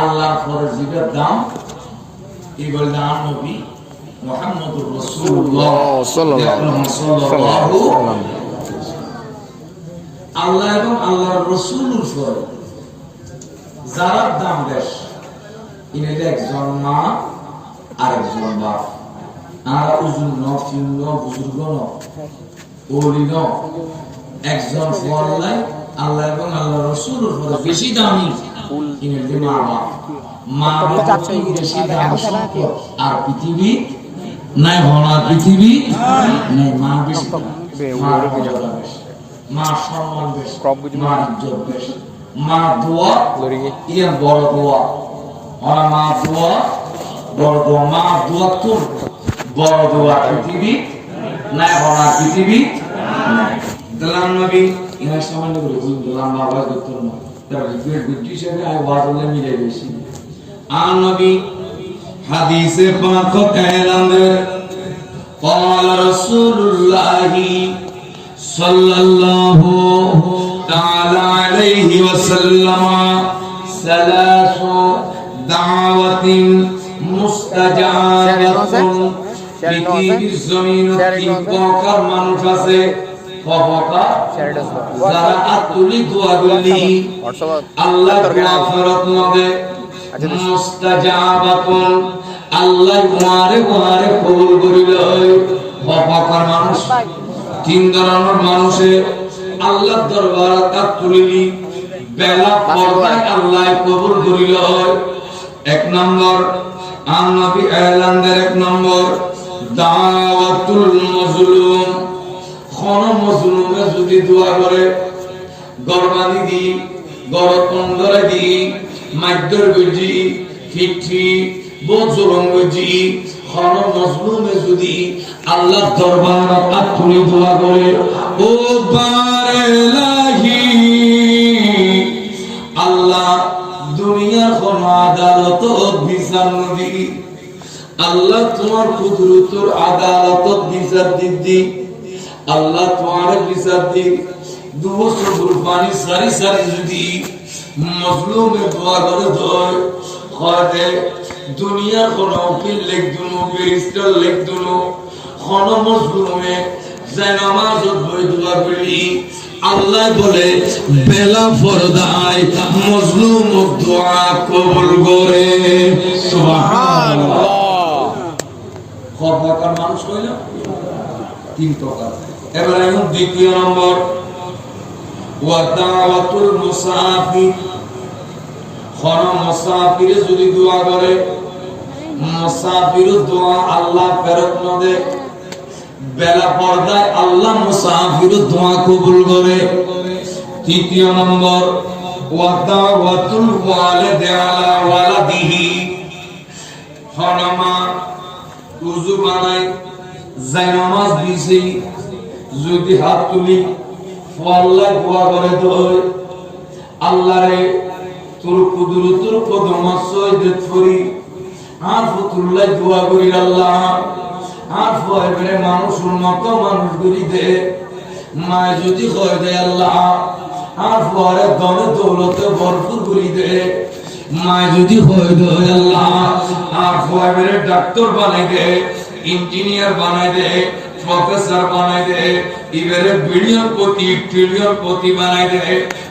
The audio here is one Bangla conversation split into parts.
আল্লাহর ফরজিবের দাম এগুলো দাম নবী? মোহাম্মদুর রাসূলুল্লাহ। সাল্লাল্লাহু আল্লাহ এবং আল্লাহর রসুলের ফরে যারা দাম বেশ ইনেতে একজন মা আর একজন বাপ। আর উজুর ন ফিন ন বুজুর্গ ন ওলি ন একজন ফলাই আল্লাহ এবং আল্লাহ রসুলের ফরে বেশি দামি। আর পৃথিবী নাই হনা পৃথিবী নাই। মা বেশি মা সম্মান বেশি। মা ইজ্জত বেশি। মা দোয়া ইয়ে বড় দোয়া। ওরা মা দোয়া বড় দোয়া। মা দোয়া তো বড় দোয়া পৃথিবী নাই হনা পৃথিবী দলাম নবী ইহা সামান্য করে দলাম বাবা করতো না তার রিপোর্ট ব্রিটিশের আয় বাদলে মিলে বেশি আর নবী হাদিসে পাক কায়লামের قال رسول الله صلى الله تعالى عليه وسلم ثلاث دعوة مستجابة পৃথিবীর জমিন তিন প্রকার মানুষ আছে কবকা যারা আত্মলি দোয়া আল্লাহ দোয়া ফেরত নদে মুস্তাজাবাতুন আল্লাহ ওয়ারে ওয়ারে কবুল করিল। অপকার মানুষ তিন ধরনের মানুষে আল্লাহ দরবার তুলিলি। বেলা পর্দায় আল্লাহ কবুল করিল। এক নম্বর আন নবী এক নম্বর দাওয়াতুল মজলুম। কোন মজলুমে যদি দোয়া করে, গরবানি দি গরতন্দরে দি মাদ্যর বুঝি ফিঠি বজরং বুঝি হন মজলুমে যদি আল্লাহ দরবার আতুলি দোয়া করে, ও বারেলাহি, আল্লাহ দুনিয়ার কোন আদালত বিচার নদী, আল্লাহ তোমার কুদরতর আদালত বিচার দিদি আল্লাহ তোমার বিচার দিক। দুবছর পানি সারি সারি যদি মজলুমে দোয়া করে ধর। খদে দুনিয়া কোন উকিল লেখ দুনো বেরিস্টার লেখ দুনো কোন মজলুমে যে নামাজ বই দোয়া করি। আল্লাহ বলে বেলা ফরদায় মজলুম দোয়া কবুল করে। সুবহানাল্লাহ। খবরকার মানুষ হইল তিন প্রকার। এবার এখন দ্বিতীয় নম্বর। ওয়াদাওয়াতুল মুসাফির খন মুসাফিরে যদি দোয়া করে মুসাফির আল্লাহ ফেরত নদে বেলা পর্দায় আল্লাহ মুসাফির দোয়া কবুল করে। তৃতীয় নম্বর ওয়াদাওয়াতুল ওয়ালিদি আলা ওয়ালাদিহি। হনমা উজু বানাই যাই দিছি যদি হাত তুলি আল্লাহ দোয়া করে দই আল্লাহ রে তোর কুদুর তোর কদম সৈয়দ করি আর ফতুল্লাহ দোয়া করি আল্লাহ। আর ফয়রে মানুষের মতো মানুষ করি দে। মা যদি কয় দে আল্লাহ আর পরে দনে দৌলতে ভরপুর করি দে। মা যদি হয় দে আল্লাহ আর ফয়রে ডাক্তার বানাই দে, ইঞ্জিনিয়ার বানাই দে প্রফেসর বানাই দেয় এবারে বিলিয়ন কোটি ট্রিলিয়ন কোটি বানাই দে।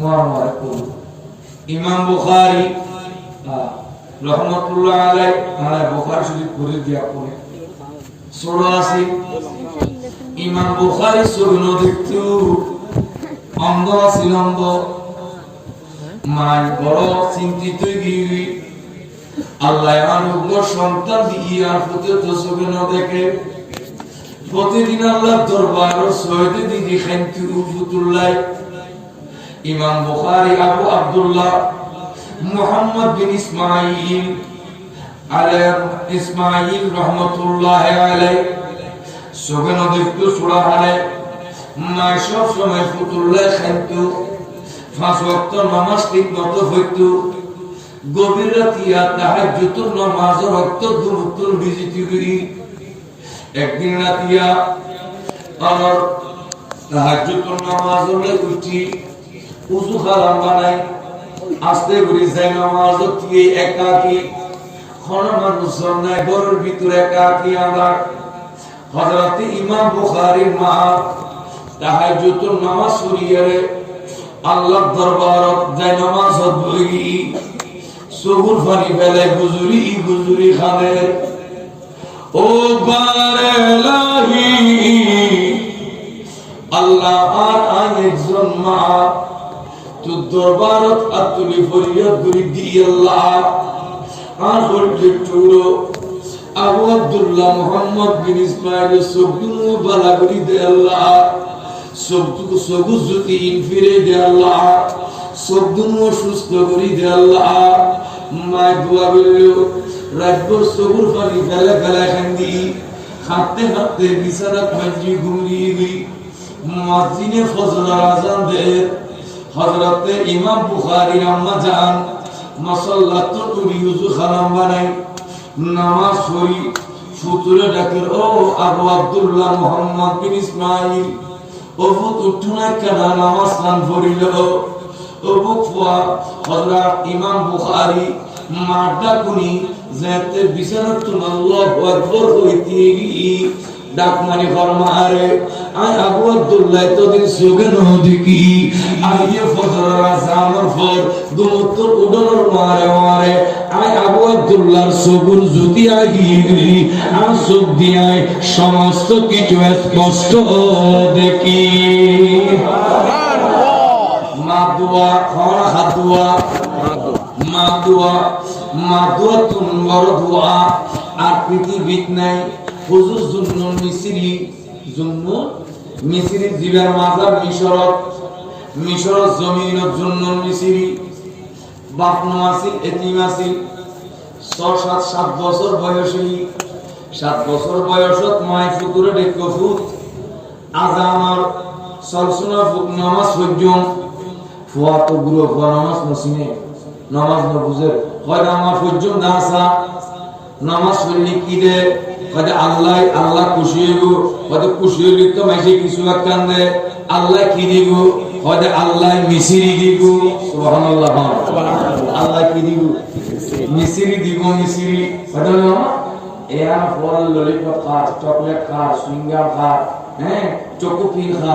তোমার মারে কবুল ইমাম বুখারী রহমতুল্লাহ আলাই মানে বুখারী শরীফ করে দিয়া পড়ে। ষোলো আসি ইমাম বুখারী সবিন দেখতো অন্ধ আছিল অন্ধ মাই বড় চিন্তিত গিরি। আল্লাহ অনুগ্র সন্তান দিয়ে আর ফুতে তো সবিন দেখে, প্রতিদিন আল্লাহ দরবার সৈয়দে দিদি খান্তি ফুতুল্লাহ ইমাম বুখারী, আবু আব্দুল্লাহ, মোহাম্মদ বিন ইসমাইল আলাইহ ইসমাইল রহমতুল্লাহ আলাইহ সবে নদীকে সুরা হালে মাই সব সময় ফুতুল্লাহ খাইতো, পাঁচ ওয়াক্ত নামাজ ঠিক মতো হইতো, গভীর রাতিয়া তাহাজ্জুতুর নামাজ রক্ত দুরুতুল বিজিতি করি। একদিন রাতিয়া আমার তাহাজ্জুতুর নামাজ হলে উঠি উজু খালাম বানাই আস্তে করে যাই নামাজ দিয়ে একাকি। মানুষ নাই ঘরের ভিতরে একাকি আমার। হযরত ইমাম বুখারীর মা নামাজ পড়িয়ে আল্লাহর দরবারত যাই নামাজ বই সবুর ফানি ফেলে গুজুরি গুজুরি খানে। ও বারেলাহি আল্লাহ আর আই একজন মা তু দরবারত আতুলি ফরিয়াদ করি দি আল্লাহ। আর হলকে টুরো। আবু আব্দুল্লাহ মোহাম্মদ বিন ইসমাইল সবগুলো বালা করি দে আল্লাহ। সবটুকু সবুজ জ্যোতি ফিরে দে আল্লাহ। সবগুলো সুস্থ করি দে আল্লাহ। মায় দোয়া বলল রাতভর সবুর পানি ফেলে ফেলে খান্দি। হাঁটতে হাঁটতে বিছানা খাঞ্জি ঘুমিয়ে গই মুয়াজ্জিনে ফজর আজান দে হযরতে ইমাম বুখারী আম্মা জান উরি উযু খানাম বানাই নামাজ পড়ি, ফুতুরে ডাকের, ও আবু আব্দুল্লাহ মুহাম্মদ বিন ইসমাইল, ও ফুত উঠুনা কেনা? নামাজ নাম পড়িল। ও বুকফা হযরত ইমাম বুখারী মাড্ডা কুনি, যেতে বিছানাত আল্লাহু আকবার হইতে ডাক মানে ফরমারে আই আবু আব্দুল্লাহ সুগে নদিকি আইয়ে ফজর ফর মারে মারে আবু আব্দুল্লাহর জুতি আর সমস্ত কিছু স্পষ্ট দেখি। মাদুয়া খরা হাতুয়া মাদুয়া মাদুয়া তুম বড় আর পৃথিবীত নাই হুজুর জন্য মিসরি জন্য মিসরি জীবের মাজার মিশরত মিশরত জমিনের জন্য মিসরি বাপনো আসিল এতিম আসিল ছ সাত সাত বছর বয়সী, সাত বছর বয়সত মায় ফুতুরে ডেক ফুত। আজা আমার সলসুনা ফুক নামাজ সজ্জম ফুয়া তো গুলো ফুয়া নামাজ নসিনে নামাজ ন হয় আমার সজ্জম দাসা নামাজ পড়লি কি দে? হয়তো আল্লাহ আল্লাহ খুশি হইব। হয়তো খুশি হইলি তো মাইসে কিছু একখান দে। আল্লাহ কি দিব? হয়তো আল্লাহ মিশিরি দিব। সুবহানাল্লাহ আল্লাহ কি দিব? মিশিরি দিব মিশিরি হয়তো এয়া ফল, ললিপপ খা চকলেট খা সিঙ্গার খা হ্যাঁ চকোপিন খা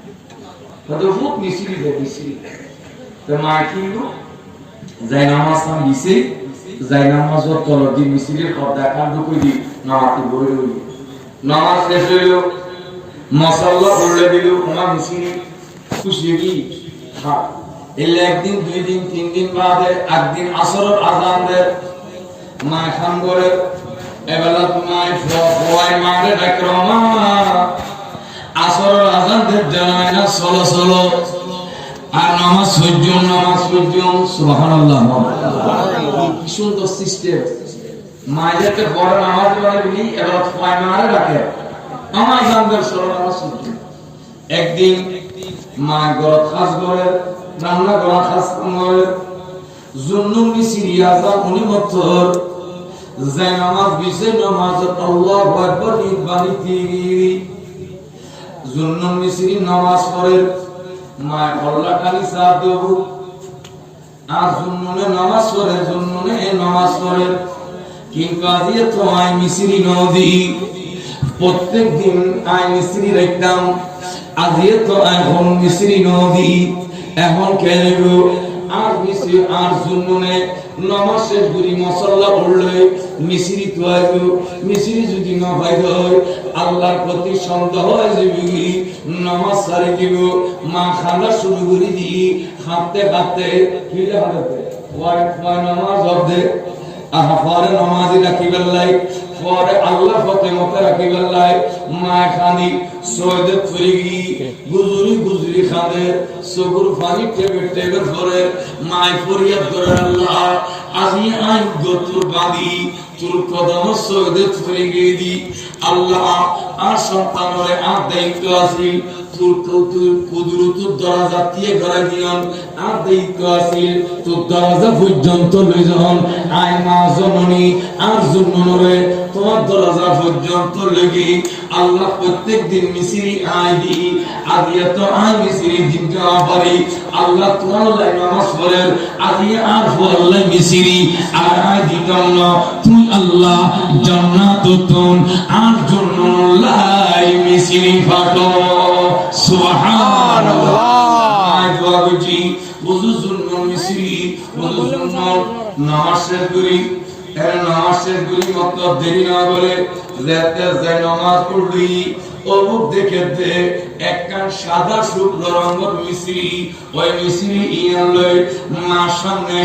তো খুব মিসিরি তো মা যাই নামাজ যাই নামাজের তল দি নামাতে বই রইল নামাজ শেষ হইল দিল খুশি কি এলে একদিন, দুই দিন, তিন দিন বাদে, একদিন আসরের আজান দেয় মা খান করে এবেলা তোমায় ফোয়াই মারে আসরের আজান দেব জানায় না সলো সলো আর নামাজ সহ্য নামাজ সহ্য, সুবহানাল্লাহ। কি সুন্দর সিস্টেম মায়েরকে বড় নামাজ পড়ে বলি, এবার ফোয়াই মারে ডাকে আমার জানদের সলো নামাজ সহ্য। একদিন মা গরত খাস করে রান্না করা খাস করে জুন্নুন মিসিরি আজান উনি মত্তর যাই নামাজ বিছে নামাজ, আল্লাহু আকবার ঈদ বাড়িতে জুন্নুন মিসরি নামাজ পড়ে। মা আল্লাহ কালি সাথ দেব আর জুন্নুনে নামাজ পড়ে জুন্নুনে নামাজ পড়ে। কিন্তু আজিয়ে তো আই মিসরি নদী। প্রত্যেক দিন আই মিসরি রাখতাম আজিয়ে তো এখন মিসরি নদী। এখন কেন আর মিশ্রি আর জুন্ননে নমাজ শেষ করি মশলা পড়লে মিশ্রি তোয়াইব মিশ্রি যদি না হয় আল্লাহর প্রতি সন্দেহ হয় নমাজ সারি দিব মা খানা শুরু করে দি, হাঁটতে হাঁটতে, ফিরে হাঁটতে। ওয়াই ওয়াই নমাজ হবে আহা, পরে নমাজি রাখি বেল্লাই পরে আল্লাহ ফতে মতে রাখি বেল্লাই মা খানি ফুরিগি গুজুরি গুজুরি ফানি টেবে টেবে পরে মাই ফরিয়াদ করে আল্লাহ আই গতুর কদম ফুরিগি দি। আল্লাহ, আর আর দায়িত্ব দরজা দিয়ে ঘরে দিয়ন, আর দায়িত্ব আছিল তোর দরজা পর্যন্ত লই যান আই মা জননী, আর জননরে তোমার দরজা পর্যন্ত লেগে আল্লাহ প্রত্যেক দিন মিসিরি আই দি আদিয়া তো আই মিসিরি জিজ্ঞা পারি আল্লাহ তোমার লাই নামাজ পড়েন আদিয়া আর ফলাই মিসিরি আর আই দিতাম না আল্লাহ। জান্নাত তুন আর জন্য লাই মিসিরি ফাটো সুবহানাল্লাহ। আই বাবুজি বুজু জন্য মিসিরি বুজু জন্য নামাজের করি। মত দেরি না বলে যেতে যে নামাজ পড়লি। অমুক দেখে দে একটা সাদা শুক্র রঙের মিশ্রি ওই মিশ্রি ইয়ান লই মা সামনে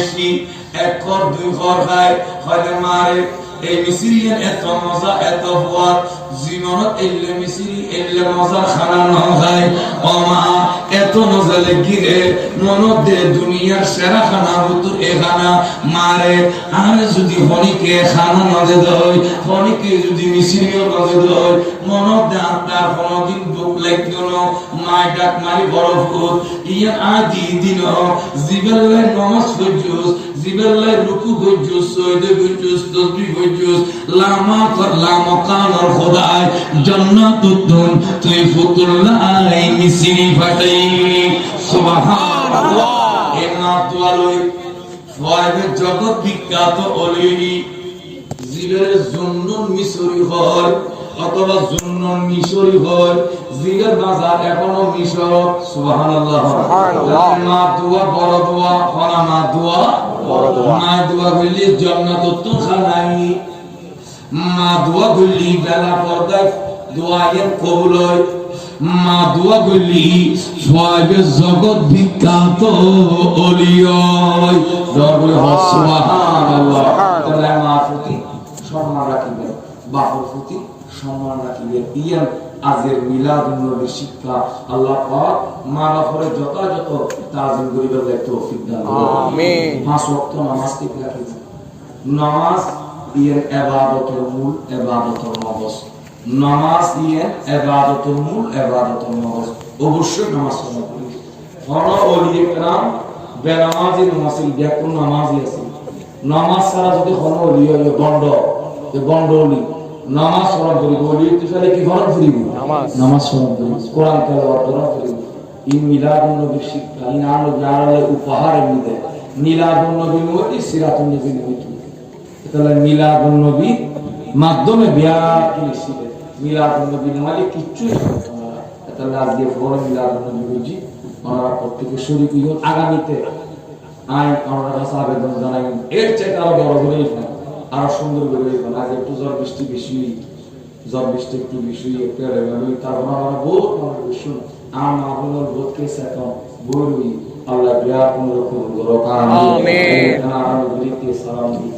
এক ঘর, দুই ঘর খায় হয়তো মারে। এই মিশ্রি এত মজা, এত হওয়ার জীবনত এলে মিশ্রি এলে মজা ও মা এত মনত দে দুনিয়ার সেরা খানা খানা। মারে আর যদি হনিকে খানা নজে দই হনিকে যদি নজে দই দে আপনার কোনদিন লাগতো না। মাই ডাক মারি বড় ফুট ইয়া আজি দিন। নমাজ হইজুস জিবেল্লাই রুকু হইজুস সৈদে হইজুস তসবিহ হইজুস, লামা কানর খোদাই জান্নাতুতুন তুই ফুতুল্লাই মিসরি ফাটাই সুবহানাল্লাহ। এ না তোয়ালই ফয়েদের জগৎ বিখ্যাত অলিনি জীবের জন্য মিশরি হয় অথবা জন্য মিশরি হয় জীবের বাজার এখনও মিশর। সুবহানাল্লাহ। সুবহানাল্লাহ। মা দোয়া বড় দোয়া হনা মা দোয়া বড় দোয়া। মা দোয়া হইলে জান্নাত তো খানাই। মা দোয়া হইলি বেলা পর্দায় দোয়া কবুল হয়। মা দোয়া হইলি সোয়াবে জগৎ বিখ্যাত অলিয়য় জগৎ সুবহানাল্লাহ। তাহলে মা প্রতি সম্মান রাখিবেন বাপুর প্রতি সম্মান রাখিবেন। ইয়ান আজের মিলাদ নবীর শিক্ষা আল্লাহ পাক মা বাপরে যথাযথ তাজিম করিবার দায়িত্ব তৌফিক আমিন। পাঁচ ওয়াক্ত নামাজ ঠিক রাখিবেন। নামাজ ইয়ের এবাদতের মূল এবাদতের মগজ। নামাজ এবাদতের মূল এবাদতের মগজ। অবশ্যই নামাজ পড়া করি হন ওলি একরাম বেনামাজি নামাজিল ব্যাকুল নামাজি আছে। নামাজ ছাড়া যদি হন ওলি গন্ড এ ওলি নামাজ স্মরণ করিব ওলি তো তাহলে কি ঘর ফুরিব নামাজ। নামাজ স্মরণ করিব কোরআন তেলাওয়াত করা করিব ইন মিলাদুন নবীর শিক্ষা ইন আলো উপহার এমনিতে। মিলাদুন নবী নবী সিরাতুন নবী নবী তাহলে মিলাদুন নবী মাধ্যমে বিয়াত নিশ্চিত মিলাদুন নবী মানে কিচ্ছুই তাহলে আজকে বড় মিলাদুন নবী বুঝি ওনারা প্রত্যেকে শরীর হন আগামীতে আইন ওনারা কাছে আবেদন জানাবেন এর চেয়ে আরও বড় করে আরও সুন্দর করে আজ একটু জ্বর বৃষ্টি বেশি জ্বর বৃষ্টি একটু বেশি একটু তারপর আমরা বহুত মনে বেশি আম আপনার বোধ কে সেকম বই আল্লাহ বিয়া কোন রকম কারণ আমি সালাম দিই